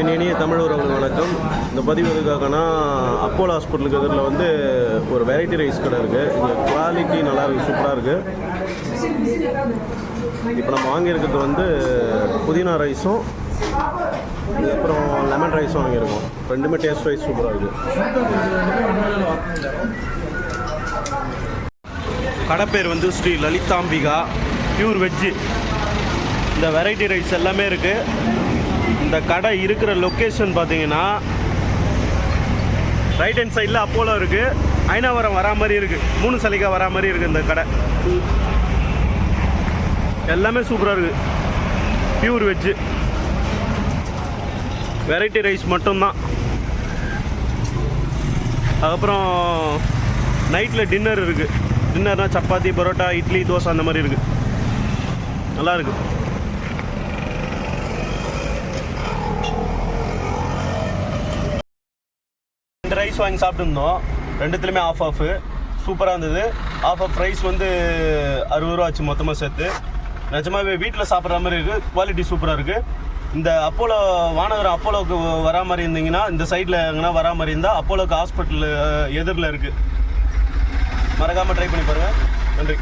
என் இனிய தமிழ் உறவுகள் வணக்கம். இந்த பதிவு எதுக்காகனா அப்போலோ ஹாஸ்பிட்டலுக்கு எதிரில் வந்து ஒரு வெரைட்டி ரைஸ் கடை இருக்குது இங்கே குவாலிட்டி நல்லா இருக்குது சூப்பராக இருக்குது இப்போ நம்ம வாங்கியிருக்கிறது வந்து புதினா ரைஸும் அப்புறம் லெமன் ரைஸும் வாங்கியிருக்கோம். ரெண்டுமே டேஸ்ட் ரைஸ் சூப்பராக இருக்குது கடை பேர் வந்து ஸ்ரீ லலிதாம்பிகா பியூர் வெஜ்ஜு இந்த வெரைட்டி ரைஸ் எல்லாமே இருக்குது இந்த கடை இருக்கிற லொக்கேஷன் பார்த்தீங்கன்னா ரைட் ஹேண்ட் சைடில் அப்போலோ இருக்குது ஐநாவரம் வரா மாதிரி இருக்குது மூணு சலிக்கா வரா மாதிரி இருக்குது இந்த கடை. எல்லாமே சூப்பராக இருக்குது பியூர் வெஜ்ஜு வெரைட்டி ரைஸ் மட்டும்தான். அதுக்கப்புறம் நைட்டில் டின்னர் இருக்குது டின்னர்னா சப்பாத்தி பரோட்டா இட்லி தோசை அந்த மாதிரி இருக்குது நல்லா இருக்குது ரைஸ் வாங்கி சாப்பிட்டுருந்தோம். ரெண்டுத்துலையுமே ஆஃப் ஆஃப் சூப்பராக இருந்தது. ஆஃப் ஆஃப் ரைஸ் வந்து அறுபது ரூபா ஆச்சு மொத்தமாக சேர்த்து. நிஜமாவே வீட்டில் சாப்பிட்ற மாதிரி இருக்குது குவாலிட்டி சூப்பராக இருக்குது இந்த அப்போலோ வானகரம் அப்போலோக்கு வரா மாதிரி இருந்தீங்கன்னா இந்த சைடில் எங்கன்னா வரா மாதிரி இருந்தால் அப்போலோக்கு ஹாஸ்பிட்டல் எதிரில் இருக்குது மறக்காமல் ட்ரை பண்ணி பாருங்கள் நன்றி.